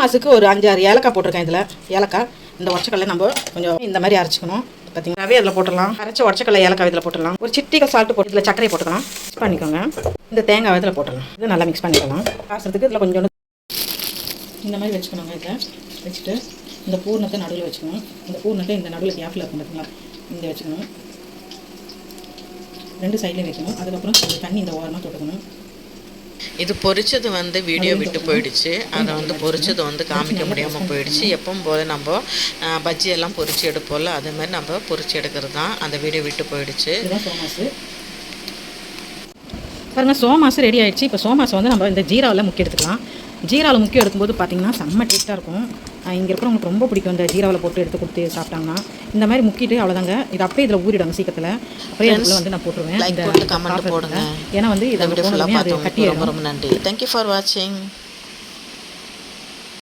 மாசுக்கு ஒரு அஞ்சாறு ஏலக்காய் போட்டிருக்கேன் இதில். ஏலக்காய். இந்த உடச்சக்கல்லை நம்ம கொஞ்சம் இந்த மாதிரி அரைச்சிக்கணும். பார்த்தீங்கன்னாவே அதில் போட்டுடலாம். அரைச்ச உடச்சக்கல்லை ஏலக்காய் இதில் போட்டுடலாம். ஒரு சிட்டிகள் சால்ட்டு போட்டு இதில் சர்க்கரை போட்டுக்கலாம். மிக்ஸ் பண்ணிக்கோங்க. இந்த தேங்காய் இதில் போட்டுடலாம். இது நல்லா மிக்ஸ் பண்ணிக்கலாம். காசுறதுக்கு இதில் கொஞ்சோண்டு இந்த மாதிரி வச்சுக்கணுங்க இதை. வச்சுட்டு இந்த பூர்ணத்தை நடுவில் வச்சுக்கணும். இந்த பூர்ணத்தை இந்த நடுவில் கேப்பில் இருக்கும் பார்த்தீங்களா இந்த வச்சுக்கணும். ரெண்டு சைட்லேயும் வைக்கணும். அதுக்கப்புறம் கொஞ்சம் தண்ணி இந்த ஓரமாக தொட்டுக்கணும். இது பொரிச்சது வந்து வீடியோ விட்டு போயிடுச்சு. அதை வந்து பொரிச்சது வந்து காமிக்க முடியாமல் போயிடுச்சு. எப்பவும் போல நம்ம பஜ்ஜியெல்லாம் பஜ்ஜி எல்லாம் பொரிச்சு எடுப்போம்ல அதே மாதிரி நம்ம பொரிச்சு எடுக்கிறது தான் அந்த வீடியோ விட்டு போயிடுச்சு. இதுதான் சோமாசு. பாருங்க சோமாசு ரெடி ஆயிடுச்சு. இப்போ சோமாசு வந்து நம்ம இந்த ஜீராவில் முக்கிய எடுத்துக்கலாம். ஜீராவில் முக்கியம் எடுக்கும்போது பார்த்தீங்கன்னா செம்ம டேஸ்ட்டாக இருக்கும். இங்கே இருக்கிறவங்களுக்கு ரொம்ப பிடிக்கும் இந்த ஜீராவில் போட்டு எடுத்து கொடுத்து சாப்பிட்டாங்கன்னா. இந்த மாதிரி முக்கிட்டு அவ்வளோதாங்க இது அப்படியே இதில் ஊறிடுங்க சீக்கிரத்தில். அப்படியே அதுக்குள்ள வந்து நான் போட்டுருவேன். இந்த கமெண்ட். போடுங்க. ஏன்னா வந்து இதை ஃபுல்லாக பார்த்தவங்களுக்கு கட்டிடும். ரொம்ப ரொம்ப நன்றி. தேங்க்யூ ஃபார் வாட்சிங்